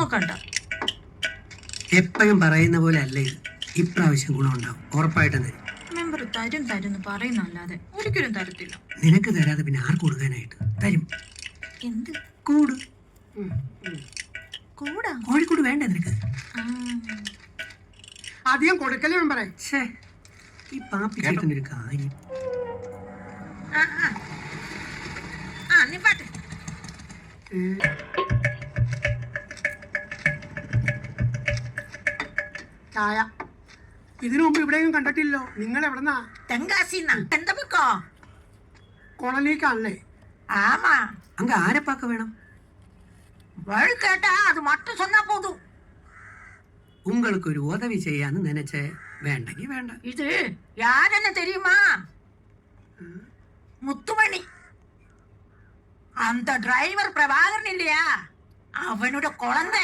നോക്കണ്ട. എപ്പോഴും പറയുന്ന പോലെ അല്ല ഇത്. ഇപ്രാവശ്യം ഗുണമുണ്ടാവും ഉറപ്പായിട്ടും തരും. മെമ്പർ തരും തരും എന്ന് പറയുന്നല്ലാതെ ഒരിക്കലും തരത്തില്ല. നിനക്ക് തരാതെ പിന്നെ ആർക്ക് കൊടുക്കാനായിട്ട്? തരും. എന്ത്? കൂട്. കൂടാ? കോഴിക്കൂട് വേണ്ട നിനക്ക്. അധികം കൊടുക്കല്ലേ മെമ്പറെ? ഛേ ഈ പാപ്പി ഒരു കാര്യം. ആ, ആ. ആ നീ പാട്ട്. ചായ ഇതിനു മുമ്പ് ഇവിടെയും കണ്ടിട്ടില്ലോ നിങ്ങൾ എവിടെന്നാ തെങ്കാശിന്നാ എന്താ പൊക്കോ കോളനിക്കാണല്ലേ ஆமா அங்க ஆரை பார்க்க வேணும் வழி கேட்டா அது மட்டும் சொன்னா போதும் உங்களுக்கு ஒரு உதவி செய்யான்னு நினைச்சேன் வேண்டங்க வேண்டாம் இது யாருன்னு தெரியுமா முத்துமணி அந்த டிரைவர் பிரபாகரன் இல்லையா அவனோட குழந்தை